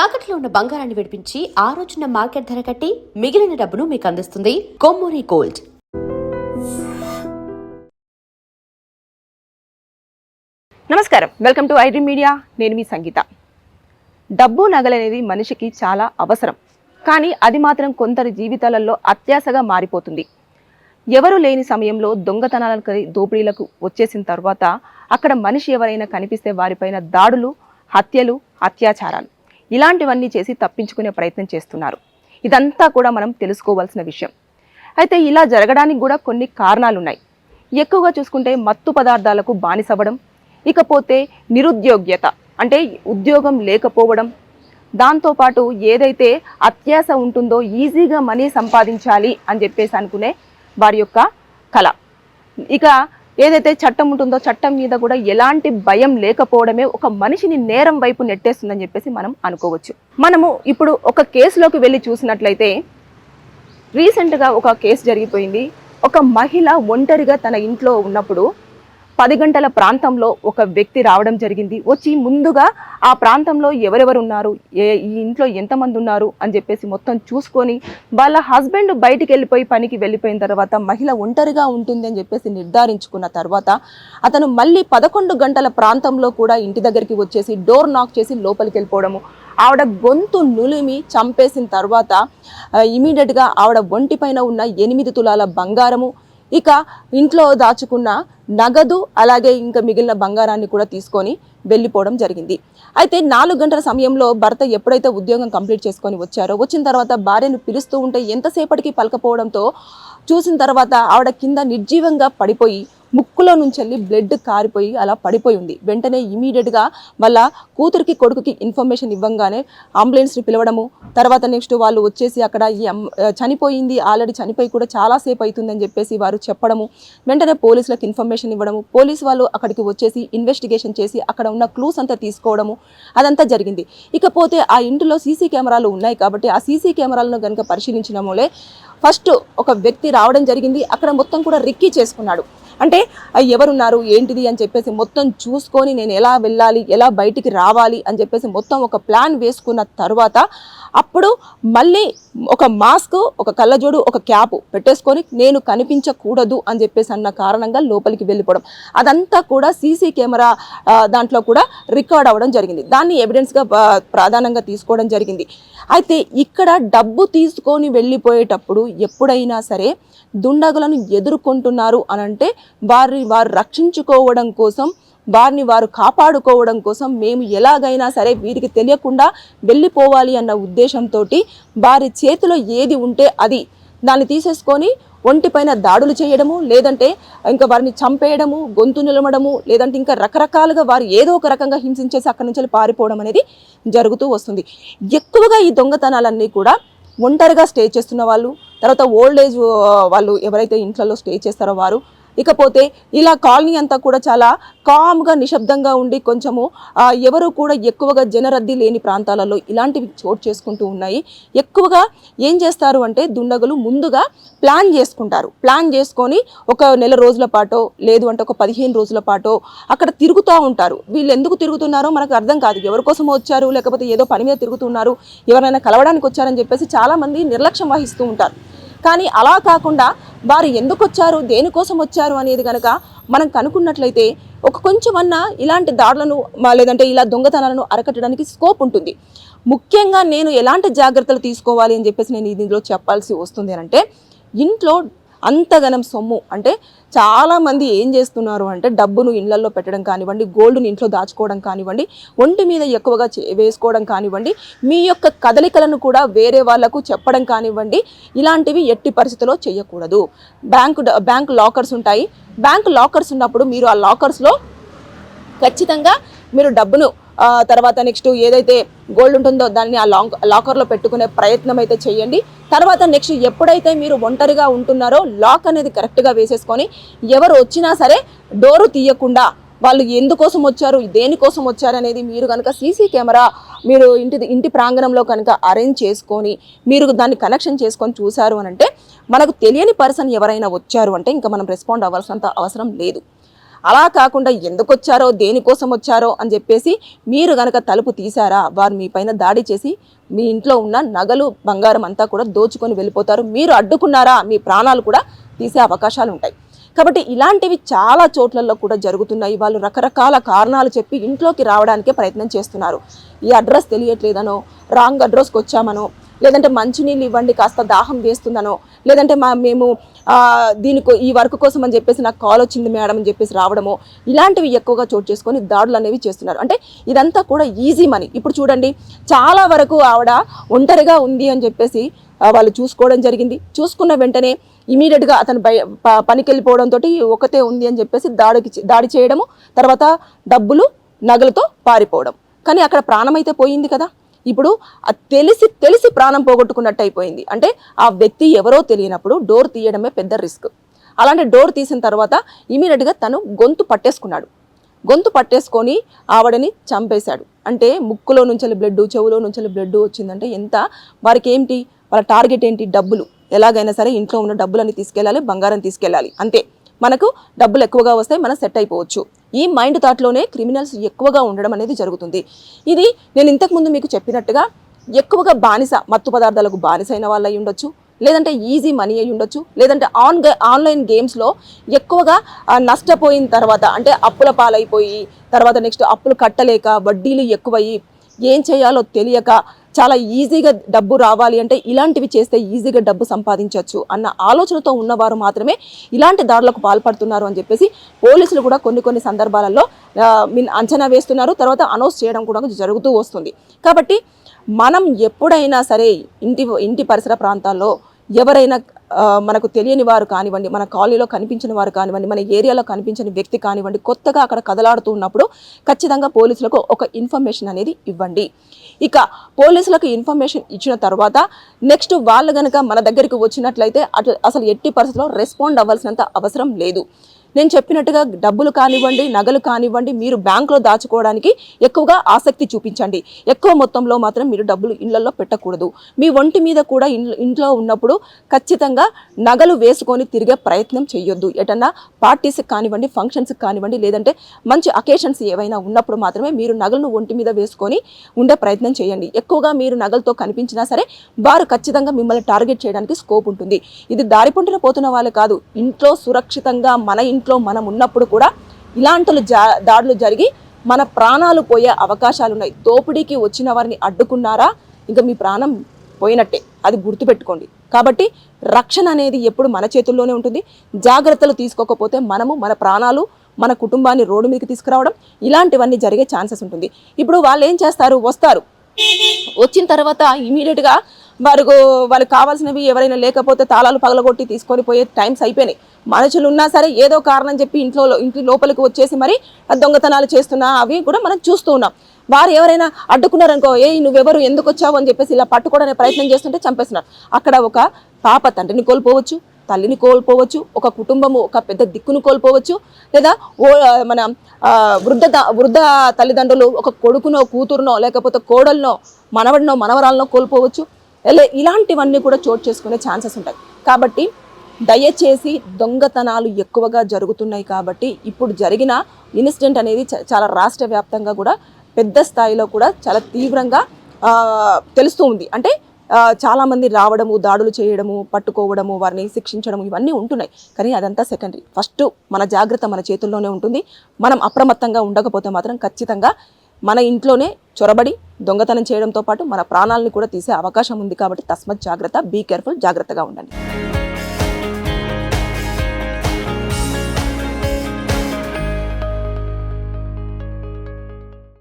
తాకట్లో ఉన్న బంగారాన్ని విడిపించి ఆ రోజున మార్కెట్ ధర కట్టి మిగిలిన డబ్బును మీకు అందిస్తుంది కొమ్మూరి గోల్డ్. నమస్కారం. Welcome to iDream media. నేను మీ సంగీత. డబ్బు నగలనేది మనిషికి చాలా అవసరం. కానీ అది మాత్రం కొందరి జీవితాలలో అత్యాశగా మారిపోతుంది. ఎవరు లేని సమయంలో దొంగతనాలకు దోపిడీలకు వచ్చేసిన తర్వాత అక్కడ మనిషి ఎవరైనా కనిపిస్తే వారిపైన దాడులు హత్యలు అత్యాచారాలు. ఇలాంటివన్నీ చేసి తప్పించుకునే ప్రయత్నం చేస్తున్నారు. ఇదంతా కూడా మనం తెలుసుకోవాల్సిన విషయం. అయితే ఇలా జరగడానికి కూడా కొన్ని కారణాలు ఉన్నాయి ఎక్కువగా చూసుకుంటే మత్తు పదార్థాలకు బానిసవ్వడం ఇకపోతే నిరుద్యోగ్యత అంటే ఉద్యోగం లేకపోవడం దాంతోపాటు ఏదైతే అత్యాశ ఉంటుందో ఈజీగా మనీ సంపాదించాలి అని చెప్పేసి అనుకునే వారి యొక్క కళ. ఇక ఏదైతే చట్టం ఉంటుందో చట్టం మీద కూడా ఎలాంటి భయం లేకపోవడమే ఒక మనిషిని నేరం వైపు నెట్టేస్తుందని చెప్పేసి మనం అనుకోవచ్చు. మనము ఇప్పుడు ఒక కేసులోకి వెళ్ళి చూసినట్లయితే రీసెంట్గా ఒక కేసు జరిగిపోయింది. ఒక మహిళ ఒంటరిగా తన ఇంట్లో ఉన్నప్పుడు పది గంటల ప్రాంతంలో ఒక వ్యక్తి రావడం జరిగింది. వచ్చి ముందుగా ఆ ప్రాంతంలో ఎవరెవరు ఉన్నారు? ఏ ఈ ఇంట్లో ఎంతమంది ఉన్నారు? అని చెప్పేసి మొత్తం చూసుకొని వాళ్ళ హస్బెండ్ బయటికి వెళ్ళిపోయి పనికి వెళ్ళిపోయిన తర్వాత మహిళ ఒంటరిగా ఉంటుంది అని చెప్పేసి నిర్ధారించుకున్న తర్వాత అతను మళ్ళీ పదకొండు గంటల ప్రాంతంలో కూడా ఇంటి దగ్గరికి వచ్చేసి డోర్ నాక్ చేసి లోపలికి వెళ్ళిపోవడము. ఆవిడ గొంతు నులిమి చంపేసిన తర్వాత ఇమీడియట్గా ఆవిడ ఒంటి పైన ఉన్న ఎనిమిది తులాల బంగారము ఇక ఇంట్లో దాచుకున్న నగదు అలాగే ఇంకా మిగిలిన బంగారాన్ని కూడా తీసుకొని వెళ్ళిపోవడం జరిగింది. అయితే నాలుగు గంటల సమయంలో భర్త ఎప్పుడైతే ఉద్యోగం కంప్లీట్ చేసుకొని వచ్చారో వచ్చిన తర్వాత భార్యను పిలుస్తూ ఉంటే ఎంతసేపటికి పలకపోవడంతో చూసిన తర్వాత ఆవిడ కింద నిర్జీవంగా పడిపోయి ముక్కులో నుంచి వెళ్ళి బ్లడ్ కారిపోయి అలా పడిపోయి ఉంది. వెంటనే ఇమీడియట్గా వాళ్ళ కూతురికి కొడుకుకి ఇన్ఫర్మేషన్ ఇవ్వంగానే అంబులెన్స్ని పిలవడము. తర్వాత నెక్స్ట్ వాళ్ళు వచ్చేసి అక్కడ ఈ చనిపోయింది ఆల్రెడీ చనిపోయి కూడా చాలాసేపు అవుతుందని చెప్పేసి వారు చెప్పడము. వెంటనే పోలీసులకు ఇన్ఫర్మేషన్ ఇవ్వడము. పోలీస్ వాళ్ళు అక్కడికి వచ్చేసి ఇన్వెస్టిగేషన్ చేసి అక్కడ ఉన్న క్లూస్ అంతా తీసుకోవడము. అదంతా జరిగింది. ఇకపోతే ఆ ఇంటిలో సీసీ కెమెరాలు ఉన్నాయి కాబట్టి ఆ సీసీ కెమెరాలను కనుక పరిశీలించడములే ఫస్ట్ ఒక వ్యక్తి రావడం జరిగింది. అక్కడ మొత్తం కూడా రిక్కీ చేసుకున్నాడు. అంటే ఎవరున్నారు? ఏంటిది? అని చెప్పేసి మొత్తం చూసుకొని నేను ఎలా వెళ్ళాలి ఎలా బయటికి రావాలి అని చెప్పేసి మొత్తం ఒక ప్లాన్ వేసుకున్న తర్వాత అప్పుడు మళ్ళీ ఒక మాస్క్ ఒక కళ్ళజోడు ఒక క్యాప్ పెట్టేసుకొని నేను కనిపించకూడదు అని చెప్పేసి అన్న కారణంగా లోపలికి వెళ్ళిపోవడం. అదంతా కూడా సీసీ కెమెరా దాంట్లో కూడా రికార్డ్ అవ్వడం జరిగింది. దాన్ని ఎవిడెన్స్గా ప్రధానంగా తీసుకోవడం జరిగింది. అయితే ఇక్కడ డబ్బు తీసుకొని వెళ్ళిపోయేటప్పుడు ఎప్పుడైనా సరే దుండగులను ఎదుర్కొంటున్నారు అని అంటే వారిని వారు రక్షించుకోవడం కోసం వారిని వారు కాపాడుకోవడం కోసం మేము ఎలాగైనా సరే వీరికి తెలియకుండా వెళ్ళిపోవాలి అన్న ఉద్దేశంతో వారి చేతిలో ఏది ఉంటే అది దాన్ని తీసేసుకొని ఒంటిపైన దాడులు చేయడము లేదంటే ఇంకా వారిని చంపేయడము గొంతు నిలమడము లేదంటే ఇంకా రకరకాలుగా వారు ఏదో ఒక రకంగా హింసించేసి అక్కడి నుంచి పారిపోవడం అనేది జరుగుతూ వస్తుంది. ఎక్కువగా ఈ దొంగతనాలన్నీ కూడా ఒంటరిగా స్టే చేస్తున్న వాళ్ళు తర్వాత ఓల్డ్ ఏజ్ వాళ్ళు ఎవరైతే ఇంట్లో స్టే చేస్తారో వారు ఇకపోతే ఇలా కాలనీ అంతా కూడా చాలా కామ్గా నిశ్శబ్దంగా ఉండి కొంచెము ఎవరు కూడా ఎక్కువగా జనరద్దీ లేని ప్రాంతాలలో ఇలాంటివి చోటు చేసుకుంటూ ఉన్నాయి. ఎక్కువగా ఏం చేస్తారు అంటే దుండగులు ముందుగా ప్లాన్ చేసుకుంటారు. ప్లాన్ చేసుకొని ఒక నెల రోజుల పాటో లేదు అంటే ఒక పదిహేను రోజుల పాటో అక్కడ తిరుగుతూ ఉంటారు. వీళ్ళు ఎందుకు తిరుగుతున్నారో మనకు అర్థం కాదు. ఎవరి కోసం వచ్చారు లేకపోతే ఏదో పని మీద తిరుగుతున్నారు ఎవరైనా కలవడానికి వచ్చారని చెప్పేసి చాలామంది నిర్లక్ష్యం వహిస్తూ ఉంటారు. కానీ అలా కాకుండా వారు ఎందుకు వచ్చారు దేనికోసం వచ్చారు అనేది కనుక మనం కనుక్కున్నట్లయితే ఒక కొంచెమన్నా ఇలాంటి దాడులను లేదంటే ఇలా దొంగతనాలను అరకట్టడానికి స్కోప్ ఉంటుంది. ముఖ్యంగా నేను ఎలాంటి జాగ్రత్తలు తీసుకోవాలి అని చెప్పేసి నేను దీనిలో చెప్పాల్సి వస్తుంది అంటే ఇంట్లో అంతగనం సొమ్ము. అంటే చాలామంది ఏం చేస్తున్నారు అంటే డబ్బును ఇళ్ళలో పెట్టడం కానివ్వండి గోల్డ్ని ఇంట్లో దాచుకోవడం కానివ్వండి ఒంటి మీద ఎక్కువగా చే- వేసుకోవడం కానివ్వండి మీ యొక్క కదలికలను కూడా వేరే వాళ్ళకు చెప్పడం కానివ్వండి ఇలాంటివి ఎట్టి పరిస్థితిలో చేయకూడదు. బ్యాంకు బ్యాంక్ లాకర్స్ ఉంటాయి. బ్యాంక్ లాకర్స్ ఉన్నప్పుడు మీరు ఆ లాకర్స్లో ఖచ్చితంగా మీరు డబ్బును తర్వాత నెక్స్ట్ ఏదైతే గోల్డ్ ఉంటుందో దాన్ని ఆ లాంగ్ లాకర్లో పెట్టుకునే ప్రయత్నం అయితే చేయండి. తర్వాత నెక్స్ట్ ఎప్పుడైతే మీరు ఒంటరిగా ఉంటున్నారో లాక్ అనేది కరెక్ట్గా వేసేసుకొని ఎవరు వచ్చినా సరే డోరు తీయకుండా వాళ్ళు ఎందుకోసం వచ్చారు దేనికోసం వచ్చారు అనేది మీరు కనుక సీసీ కెమెరా మీరు ఇంటి ఇంటి ప్రాంగణంలో కనుక అరేంజ్ చేసుకొని మీరు దాన్ని కనెక్షన్ చేసుకొని చూశారు అని అంటే మనకు తెలియని పర్సన్ ఎవరైనా వచ్చారు అంటే ఇంకా మనం రెస్పాండ్ అవ్వాల్సినంత అవసరం లేదు. అలా కాకుండా ఎందుకు వచ్చారో దేనికోసం వచ్చారో అని చెప్పేసి మీరు గనక తలుపు తీశారా? వారు మీ పైన దాడి చేసి మీ ఇంట్లో ఉన్న నగలు బంగారం అంతా కూడా దోచుకొని వెళ్ళిపోతారు. మీరు అడ్డుకున్నారా? మీ ప్రాణాలు కూడా తీసే అవకాశాలు ఉంటాయి. కాబట్టి ఇలాంటివి చాలా చోట్లలో కూడా జరుగుతున్నాయి. వాళ్ళు రకరకాల కారణాలు చెప్పి ఇంట్లోకి రావడానికే ప్రయత్నం చేస్తున్నారు. ఈ అడ్రస్ తెలియట్లేదనో రాంగ్ అడ్రస్కి వచ్చామనో లేదంటే మంచినీళ్ళు ఇవ్వండి కాస్త దాహం వేస్తుందనో లేదంటే మా మేము దీనికి ఈ వర్క్ కోసం అని చెప్పేసి నాకు కాల్ వచ్చింది మేడం అని చెప్పేసి రావడము ఇలాంటివి ఎక్కువగా చోటు చేసుకొని దాడులు అనేవి చేస్తున్నారు. అంటే ఇదంతా కూడా ఈజీ మనీ. ఇప్పుడు చూడండి చాలా వరకు ఆవిడ ఒంటరిగా ఉంది అని చెప్పేసి వాళ్ళు చూసుకోవడం జరిగింది. చూసుకున్న వెంటనే ఇమీడియట్గా అతను బయ ప- పనికి వెళ్ళిపోవడంతో ఒకతే ఉంది అని చెప్పేసి దాడికి దాడి చేయడము తర్వాత డబ్బులు నగలతో పారిపోవడం. కానీ అక్కడ ప్రాణం అయితే పోయింది కదా? ఇప్పుడు తెలిసి తెలిసి ప్రాణం పోగొట్టుకున్నట్టు అయిపోయింది. అంటే ఆ వ్యక్తి ఎవరో తెలియనప్పుడు డోర్ తీయడమే పెద్ద రిస్క్. అలాంటి డోర్ తీసిన తర్వాత ఇమీడియట్గా తను గొంతు పట్టేసుకున్నాడు. గొంతు పట్టేసుకొని ఆవిడని చంపేశాడు. అంటే ముక్కులో నుంచి బ్లడ్ చెవులో నుంచి బ్లడ్ వచ్చిందంటే ఎంత? వారికి ఏంటి వాళ్ళ టార్గెట్ ఏంటి? డబ్బులు. ఎలాగైనా సరే ఇంట్లో ఉన్న డబ్బులని తీసుకెళ్ళాలి బంగారం తీసుకెళ్ళాలి. అంతే. మనకు డబ్బులు ఎక్కువగా వస్తాయి మనం సెట్ అయిపోవచ్చు. ఈ మైండ్ థాట్లోనే క్రిమినల్స్ ఎక్కువగా ఉండడం అనేది జరుగుతుంది. ఇది నేను ఇంతకుముందు మీకు చెప్పినట్టుగా ఎక్కువగా బానిస మత్తు పదార్థాలకు బానిస అయిన వాళ్ళు అయి ఉండొచ్చు లేదంటే ఈజీ మనీ అయి ఉండొచ్చు లేదంటే ఆన్ ఆన్లైన్ గేమ్స్లో ఎక్కువగా నష్టపోయిన తర్వాత అంటే అప్పుల పాలైపోయి తర్వాత నెక్స్ట్ అప్పులు కట్టలేక వడ్డీలు ఎక్కువయ్యి ఏం చేయాలో తెలియక చాలా ఈజీగా డబ్బు రావాలి అంటే ఇలాంటివి చేస్తే ఈజీగా డబ్బు సంపాదించవచ్చు అన్న ఆలోచనతో ఉన్నవారు మాత్రమే ఇలాంటి దాడులకు పాల్పడుతున్నారు అని చెప్పేసి పోలీసులు కూడా కొన్ని కొన్ని సందర్భాలలో అంచనా వేస్తున్నారు. తర్వాత అనౌన్స్ చేయడం కూడా జరుగుతూ వస్తుంది. కాబట్టి మనం ఎప్పుడైనా సరే ఇంటి ఇంటి పరిసర ప్రాంతాల్లో ఎవరైనా మనకు తెలియని వారు కానివ్వండి మన కాలనీలో కనిపించిన వారు కానివ్వండి మన ఏరియాలో కనిపించని వ్యక్తి కానివ్వండి కొత్తగా అక్కడ కదలాడుతూ ఉన్నప్పుడు ఖచ్చితంగా పోలీసులకు ఒక ఇన్ఫర్మేషన్ అనేది ఇవ్వండి. ఇక పోలీసులకు ఇన్ఫర్మేషన్ ఇచ్చిన తర్వాత నెక్స్ట్ వాళ్ళు కనుక మన దగ్గరికి వచ్చినట్లయితే అటు అసలు ఎట్టి పరిస్థితుల్లో రెస్పాండ్ అవ్వాల్సినంత అవసరం లేదు. నేను చెప్పినట్టుగా డబ్బులు కానివ్వండి నగలు కానివ్వండి మీరు బ్యాంకులో దాచుకోవడానికి ఎక్కువగా ఆసక్తి చూపించండి. ఎక్కువ మొత్తంలో మాత్రం మీరు డబ్బులు ఇళ్ళలో పెట్టకూడదు. మీ ఒంటి మీద కూడా ఇంట్లో ఉన్నప్పుడు ఖచ్చితంగా నగలు వేసుకొని తిరిగే ప్రయత్నం చేయొద్దు ఎటన్నా పార్టీస్కి కానివ్వండి ఫంక్షన్స్కి కానివ్వండి లేదంటే మంచి అకేషన్స్ ఏవైనా ఉన్నప్పుడు మాత్రమే మీరు నగలను ఒంటి మీద వేసుకొని ఉండే ప్రయత్నం చేయండి. ఎక్కువగా మీరు నగలతో కనిపించినా సరే వారు ఖచ్చితంగా మిమ్మల్ని టార్గెట్ చేయడానికి స్కోప్ ఉంటుంది. ఇది దారి పోతున్న వాళ్ళు కాదు. ఇంట్లో సురక్షితంగా మన ఇంట్లో మనం ఉన్నప్పుడు కూడా ఇలాంటి దాడులు జరిగి మన ప్రాణాలు పోయే అవకాశాలు ఉన్నాయి దోపిడీకి వచ్చిన వారిని అడ్డుకున్నారా? ఇంకా మీ ప్రాణం పోయినట్టే. అది గుర్తుపెట్టుకోండి. కాబట్టి రక్షణ అనేది ఎప్పుడు మన చేతుల్లోనే ఉంటుంది. జాగ్రత్తలు తీసుకోకపోతే మనము మన ప్రాణాలు మన కుటుంబాన్ని రోడ్డు మీదకి తీసుకురావడం ఇలాంటివన్నీ జరిగే ఛాన్సెస్ ఉంటుంది. ఇప్పుడు వాళ్ళు ఏం చేస్తారు? వస్తారు. వచ్చిన తర్వాత ఇమీడియట్గా వారు వాళ్ళకి కావాల్సినవి ఎవరైనా లేకపోతే తాళాలు పగలగొట్టి తీసుకొని పోయే టైమ్స్ అయిపోయినాయి. మనుషులు ఉన్నా సరే ఏదో కారణం చెప్పి ఇంట్లో ఇంటి లోపలికి వచ్చేసి మరి దొంగతనాలు చేస్తున్నా అవి కూడా మనం చూస్తూ ఉన్నాం. వారు ఎవరైనా అడ్డుకున్నారనుకో ఏ నువ్వెవరు? ఎందుకు వచ్చావు? అని చెప్పేసి ఇలా పట్టుకోవడానికి ప్రయత్నం చేస్తుంటే చంపేస్తున్నారు. అక్కడ ఒక పాప తండ్రిని కోల్పోవచ్చు తల్లిని కోల్పోవచ్చు ఒక కుటుంబము ఒక పెద్ద దిక్కును కోల్పోవచ్చు లేదా ఓ మన వృద్ధ వృద్ధ తల్లిదండ్రులు ఒక కొడుకునో కూతురునో లేకపోతే కోడలనో మనవడినో మనవరాలనో కోల్పోవచ్చు. ఇలాంటివన్నీ కూడా చోటు చేసుకునే ఛాన్సెస్ ఉంటాయి. కాబట్టి దయచేసి దొంగతనాలు ఎక్కువగా జరుగుతున్నాయి కాబట్టి ఇప్పుడు జరిగిన ఇన్సిడెంట్ అనేది చ- చాలా రాష్ట్ర వ్యాప్తంగా కూడా పెద్ద స్థాయిలో కూడా చాలా తీవ్రంగా తెలుస్తూ ఉంది. అంటే చాలామంది రావడము దాడులు చేయడము పట్టుకోవడము వారిని శిక్షించడము ఇవన్నీ ఉంటున్నాయి. కానీ అదంతా సెకండరీ. ఫస్ట్ మన జాగ్రత్త మన చేతుల్లోనే ఉంటుంది. మనం అప్రమత్తంగా ఉండకపోతే మాత్రం ఖచ్చితంగా మన ఇంట్లోనే చొరబడి దొంగతనం చేయడంతో పాటు మన ప్రాణాలను కూడా తీసే అవకాశం ఉంది కాబట్టి తస్మత్ జాగ్రత్త బీ కేర్ఫుల్ జాగ్రత్తగా ఉండండి.